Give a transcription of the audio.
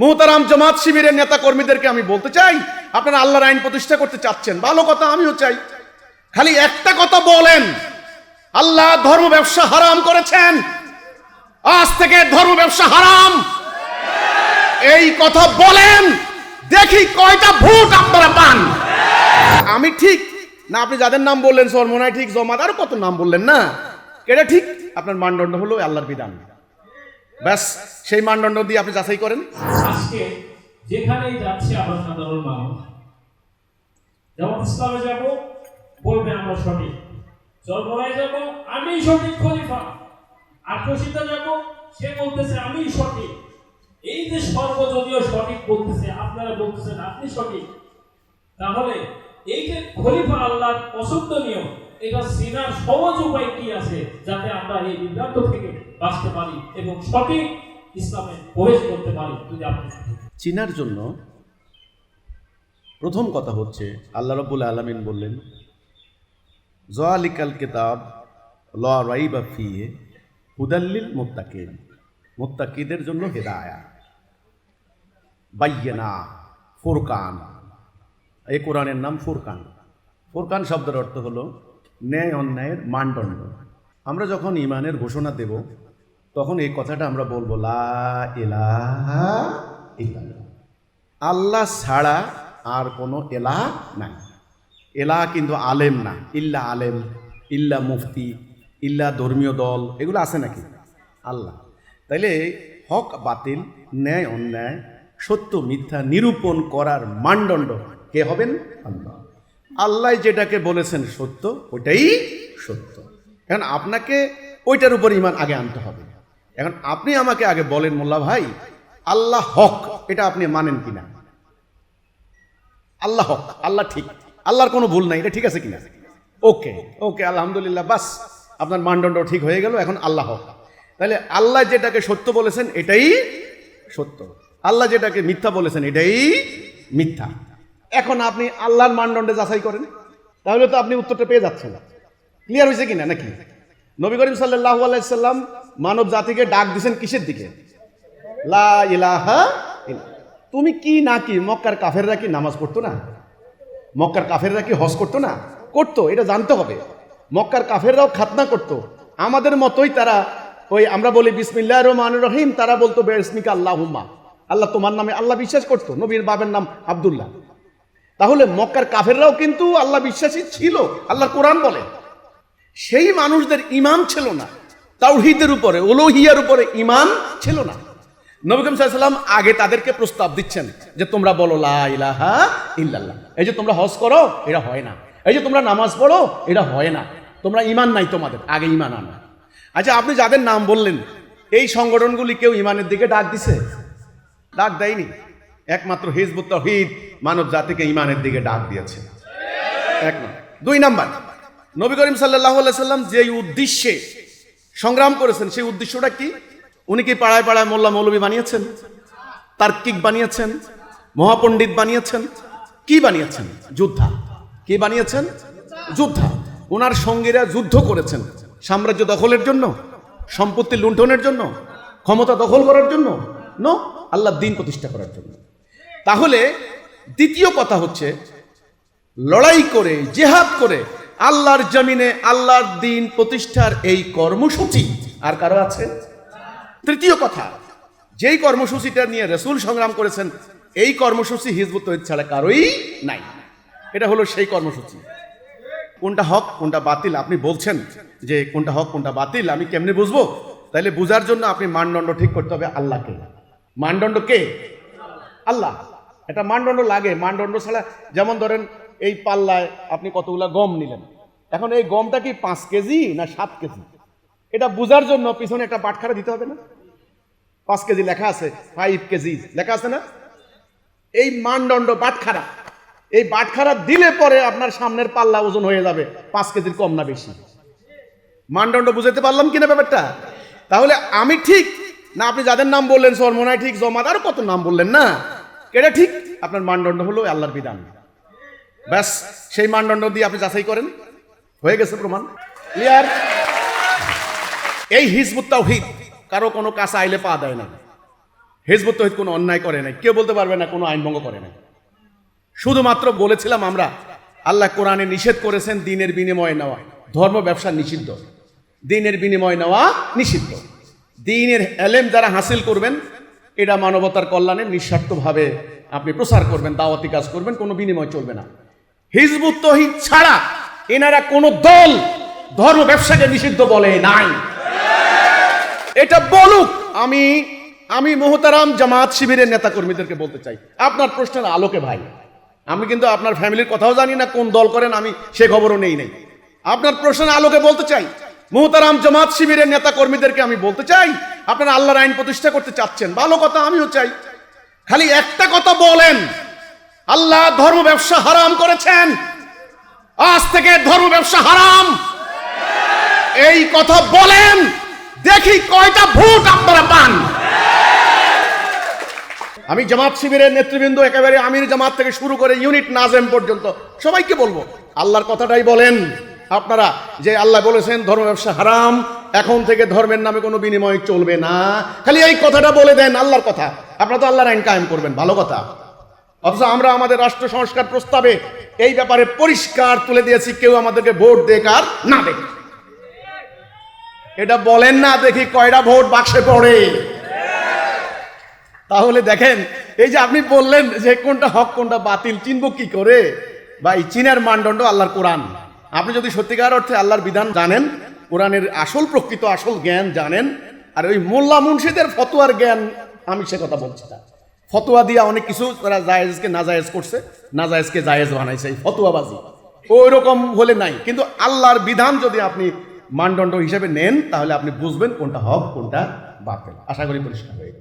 মোহতারাম জামাত শিবিরের নেতা কর্মীদেরকে আমি বলতে চাই, আপনারা আল্লাহর আইন প্রতিষ্ঠা করতে চাচ্ছেন। ভালো কথা, আমিও চাই। খালি একটা কথা বলেন, আল্লাহ ধর্ম ব্যবসা হারাম করেছেন। আজ থেকে ধর্ম ব্যবসা হারাম। এই কথা বলেন, দেখি কয়টা ভোট আপনারা পান। আমি ঠিক, না আপনি যাদের নাম বললেন, সরমনায় ঠিক, জমাত, আরও কত নাম বললেন না? এটা ঠিক? আপনার মানদণ্ড হলো আল্লাহর বিধান। ব্যাস, সেই মানদণ্ড দিয়ে আপনি যাচাই করেন। আজকে যেখানেই যাচ্ছে আমরা সাধারণ মানুষ যেমন ইসলামে যাব, বলবে আমরা সঠিক। জন্মরায় যাব, আমি সঠিক খলিফা। আর খুশিতে যাব, সে বলতেছে, আমি সঠিক। এই যে সর্ব যদিও সঠিক বলতেছে, আপনারা বলতেছেন, আপনি সঠিক। তাহলে এই যে খলিফা আল্লাহর পছন্দনীয় এটা সিনার সহজ উপায় কি আছে যাতে আমরা এই বিভ্রান্ত থেকে বাঁচতে পারি এবং সঠিক ইসলামে প্রবেশ করতে পারি? যদি আপনি চিনার জন্য প্রথম কথা হচ্ছে, আল্লাহ রব্বুল আলমিন বললেন জোয়ালিকাল কেতাব ল রাইবা ফিয়ে হুদাল্লিল মোত্তাকিন। মোত্তাকিদের জন্য হেদায়া বাইয়েনা, ফোরকান। এই কোরআনের নাম ফোরকান। ফোরকান শব্দের অর্থ হলো ন্যায় অন্যায়ের মানদণ্ড। আমরা যখন ইমানের ঘোষণা দেব, তখন এই কথাটা আমরা বলব, লা ইল্লাল্লাহ। আল্লাহ ছাড়া আর কোনো এলাহ নাই। এলাহ কিন্তু আলেম না। ইল্লা আলেম, ইল্লা মুফতি, ইল্লা ধর্মীয় দল, এগুলো আছে নাকি? আল্লাহ। তাইলে হক, বাতিল, ন্যায়, অন্যায়, সত্য, মিথ্যা নিরূপণ করার মানদণ্ড কে হবেন? আল্লাহ। আল্লাহ যেটাকে বলেছেন সত্য, ওটাই সত্য। এখন আপনাকে ওইটার উপর ইমান আগে আনতে হবে। এখন আপনি আমাকে আগে বলেন, মোল্লা ভাই, আল্লাহ হক, এটা আপনি মানেন কিনা? আল্লাহ হক, আল্লাহ ঠিক। আল্লাহর কোনো ভুল নাই, এটা ঠিক আছে কিনা? ওকে ওকে, আলহামদুলিল্লাহ, বাস, আপনার মানদণ্ড ঠিক হয়ে গেল, এখন আল্লাহ হক। তাহলে আল্লাহ যেটাকে সত্য বলেছেন, এটাই সত্য। আল্লাহ যেটাকে মিথ্যা বলেছেন, এটাই মিথ্যা। এখন আপনি আল্লাহর মানদণ্ডে যাচাই করেন, তাহলে তো আপনি উত্তরটা পেয়ে যাচ্ছেন। ক্লিয়ার হয়েছে কিনা নাকি? নবী করিম সাল্লাহ আলাইসাল্লাম মানব জাতিকে ডাক দিছেন কিসের দিকে? তুমি কি না কি, মক্কার কাফেররা কি নামাজ পড়তো না? মক্কার কাফেররা কি হজ করতো না? করতো, এটা জানতে হবে। মক্কার কাফেররাও খাতনা করতো। আমাদের মতোই তারা ওই আমরা বলি বিসমিল্লা রহমান রহিম, তারা বলতো বেসমিকা আল্লাহ আল্লাহ তোমার নামে আল্লাহ বিশ্বাস করতো, নবীর বাবের নাম আব্দুল্লাহ। তাহলে মক্কার কাফেররাও কিন্তু আল্লাহ বিশ্বাসী ছিল আল্লাহ কোরআন বলে। সেই মানুষদের ইমান ছিল না, তাওহিদের উপরে, ওলোহিয়ার উপরে ইমান ছিল না। নবী করিম সাল্লাম আগে তাদেরকে প্রস্তাব দিচ্ছেন যে তোমরা বলো ইল্লাল্লাহ। এই যে তোমরা হজ করো, এটা হয় না। এই যে তোমরা নামাজ পড়ো, এটা হয় না। তোমরা ইমান নাই তোমাদের, আগে ইমান আনো। আচ্ছা আপনি যাদের নাম বললেন, এই সংগঠনগুলি কেউ ইমানের দিকে ডাক দিছে? ডাক দেয়নি? একমাত্র হিজবুত তহিদ মানব জাতিকে ইমানের দিকে ডাক দিয়েছে। এক দুই নাম্বার, নবী করিম সাল্লাহ সাল্লাম যে উদ্দেশ্যে সংগ্রাম করেছেন, সেই উদ্দেশ্যটা কি? উনি কি পাড়ায় পাড়ায় মোল্লা মৌলবী বানিয়েছেন? তার্কিক বানিয়েছেন? মহাপণ্ডিত বানিয়েছেন? কি বানিয়েছেন? যোদ্ধা। কি বানিয়েছেন? যোদ্ধা। ওনার সঙ্গীরা যুদ্ধ করেছেন সাম্রাজ্য দখলের জন্য, সম্পত্তি লুণ্ঠনের জন্য, ক্ষমতা দখল করার জন্য, ন? আল্লাহ দিন প্রতিষ্ঠা করার জন্য। তাহলে দ্বিতীয় কথা হচ্ছে, লড়াই করে, জেহাদ করে আল্লাহর জমিনে আল্লাহর দিন প্রতিষ্ঠার এই কর্মসূচি আর কারও আছে? তৃতীয় কথা, যেই কর্মসূচিটা নিয়ে রসুল সংগ্রাম করেছেন, এই কর্মসূচি হিজবুত তহিদ ছাড়া কারোই নাই। এটা হলো সেই কর্মসূচি। কোনটা হক, কোনটা বাতিল? আপনি বলছেন যে কোনটা হক, কোনটা বাতিল, আমি কেমনে বুঝব? তাহলে বুঝার জন্য আপনি মানদণ্ড ঠিক করতে হবে আল্লাহকে। মানদণ্ড কে? আল্লাহ। এটা মানদণ্ড লাগে, মানদণ্ড ছাড়া, যেমন ধরেন এই পাল্লায় আপনি কতগুলা গম নিলেন। এখন এই গমটা কি পাঁচ কেজি না সাত কেজি? এটা বোঝার জন্য পিছনে একটা বাটখারা দিতে হবে না? পাঁচ কেজি লেখা আছে ফাইভ কেজি লেখা আছে না? এই মানদণ্ড বাটখারা এই বাটখারা দিলে পরে আপনার সামনের পাল্লা ওজন হয়ে যাবে, পাঁচ কেজির কম না বেশি। মানদণ্ড বুঝাতে পারলাম কিনা ব্যাপারটা? তাহলে আমি ঠিক, না আপনি যাদের নাম বললেন, সরমনায় ঠিক, জমাত, আরও কত নাম বললেন না? এটা ঠিক, আপনার মানদণ্ড হলো আল্লাহর বিধান। ব্যাস, সেই মানদণ্ড দিয়ে আপনি যাচাই করেন। হয়ে গেছে প্রমাণ। ক্লিয়ার এই হিজবুত তাওহিদ কারও কোনো কাছে আইলে পা দেয় না। হেজবুত তহিদ কোনো অন্যায় করে নাই। কেউ বলতে পারবে না, কোনো আইন ভঙ্গ করে নাই। শুধুমাত্র বলেছিলাম আমরা, আল্লাহ কোরআনে নিষেধ করেছেন দিনের বিনিময়ে নেওয়া। ধর্ম ব্যবসা নিষিদ্ধ। দিনের বিনিময়ে নেওয়া নিষিদ্ধ। দিনের এলেম যারা হাসিল করবেন এটা মানবতার কল্যাণে নিঃস্বার্থভাবে আপনি প্রচার করবেন, দাওয়াতি কাজ করবেন, কোনো বিনিময় চলবে না। হিজবুত তহিদ ছাড়া এনারা কোনো দল, ধর্ম, ব্যবসাকে নিষিদ্ধ বলে নাই। এটা বলুক, আমি আমি মোহতারাম জামাত শিবিরের নেতা কর্মীদেরকে বলতে চাই। আপনার প্রশ্নের আলোকে ভাই, আমি কিন্তু আপনার ফ্যামিলির কথাও জানি না, কোন দল করেন, আমি সে খবরও নেই নেই। আপনার প্রশ্নের আলোকে বলতে চাই, মোহতারাম জামাত শিবিরের নেতা কর্মীদেরকে আমি বলতে চাই আপনারা আল্লাহর আইন প্রতিষ্ঠা করতে চাচ্ছেন। ভালো কথা, আমিও চাই। খালি একটা কথা বলেন। আল্লাহ ধর্ম ব্যবসা হারাম করেছেন। আজ থেকে ধর্ম ব্যবসা হারাম। এই কথা বলেন। দেখি কয়টা ভোট আপনারা পান। আমি জামাত শিবিরের নেতৃবৃন্দ, একেবারে আমির জামাত থেকে শুরু করে ইউনিট নাজেম পর্যন্ত, সবাইকে বলব, আল্লাহর কথাটাই বলেন। আপনারা যে আল্লাহ বলেছেন, ধর্ম ব্যবসা হারাম এখন থেকে ধর্মের নামে কোনো বিনিময় চলবে না। খালি এই কথাটা বলে দেন, আল্লাহর কথা। আপনারা তো আল্লাহর আইন কায়েম করবেন, ভালো কথা। অথচ আমরা আমাদের রাষ্ট্র সংস্কার প্রস্তাবে এই ব্যাপারে পরিষ্কার তুলে দিয়েছি, কেউ আমাদেরকে ভোট দেখ আর না দেখ এটা বলেন না, দেখি কয়টা ভোট বাক্সে পড়ে। তাহলে দেখেন, এই যে আপনি বললেন যে কোনটা হক, কোনটা বাতিল, চিনব কি করে? এই চীনের মানদণ্ড আল্লাহর কোরআন। আপনি যদি সত্যিকার অর্থে আল্লাহর বিধান জানেন কোরআনের আসল প্রকৃত আসল জ্ঞান জানেন, আর ওই মোল্লা মুন্সিদের ফতোয়ার জ্ঞান আমি সে কথা বলছি না। ফতোয়া দিয়া অনেক কিছু তারা জায়েজকে নাজায়েজ করছে নাজায়েজকে জায়েজ বানাইছে এই ফতোয়াবাজি। ওই রকম হলে নাই, কিন্তু আল্লাহর বিধান যদি আপনি মানদণ্ড হিসেবে নেন, তাহলে আপনি বুঝবেন কোনটা হক, কোনটা বাতিল। আশা করি পরিষ্কার হয়ে।